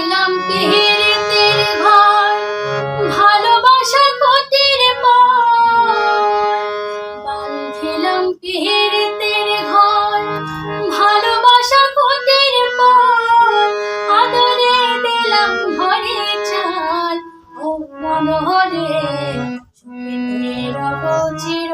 হইলাম পিহিরিতের ঘর ভালোবাসা ক্ষতির বান্ধিলাম পিহিরিতের ঘর ভালোবাসা ক্ষতির আদরে দিলাম ঘরে চাল, ও মনোহরে সুখের অবচির